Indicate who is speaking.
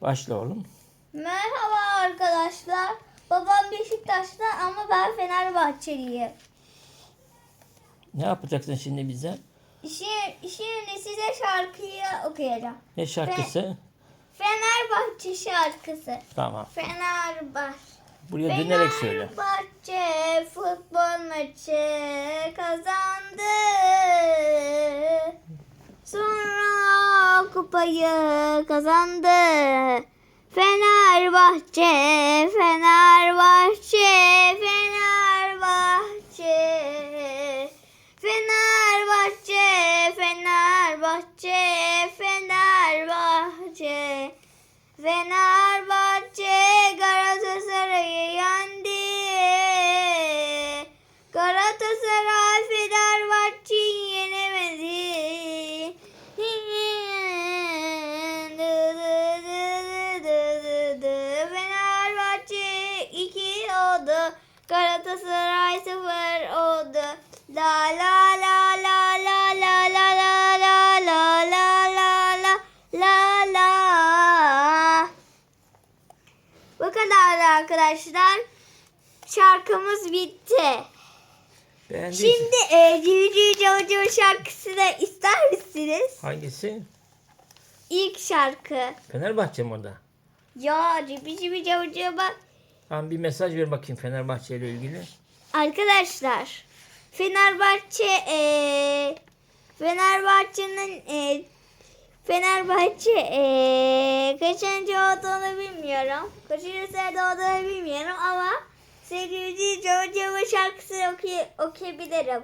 Speaker 1: Başla oğlum.
Speaker 2: Merhaba arkadaşlar. Babam Beşiktaş'ta ama ben Fenerbahçeliyim.
Speaker 1: Ne yapacaksın şimdi bize?
Speaker 2: Şimdi, şimdi size şarkıyı okuyacağım.
Speaker 1: Ne şarkısı?
Speaker 2: Fenerbahçe şarkısı.
Speaker 1: Tamam.
Speaker 2: Fenerbahçe.
Speaker 1: Buraya dönerek söyle.
Speaker 2: Fenerbahçe futbol maçı kazandı. Kupayı kazandı. Fenerbahçe, Fenerbahçe, Fenerbahçe. Fenerbahçe, Fenerbahçe, Fenerbahçe. Fenerbahçe oldu. Galatasaray 0 oldu. La la la la la la la la la la la la la la la Bu kadar arkadaşlar. Şarkımız bitti.
Speaker 1: Beğendiysen.
Speaker 2: Şimdi e, Civciv Cavcav'ın şarkısını ister misiniz?
Speaker 1: Hangisi?
Speaker 2: İlk şarkı.
Speaker 1: Fenerbahçe mi o da?
Speaker 2: Ya Civciv Cavcav bak.
Speaker 1: Tamam bir mesaj ver bakayım Fenerbahçe ile ilgili.
Speaker 2: Arkadaşlar Fenerbahçe e, Fenerbahçe'nin e, Fenerbahçe e, kaçıncı olduğunu bilmiyorum. Kaçıncı sırada olduğunu bilmiyorum ama sevgili Jojo'nun şarkısını okuy- okuyabilirim.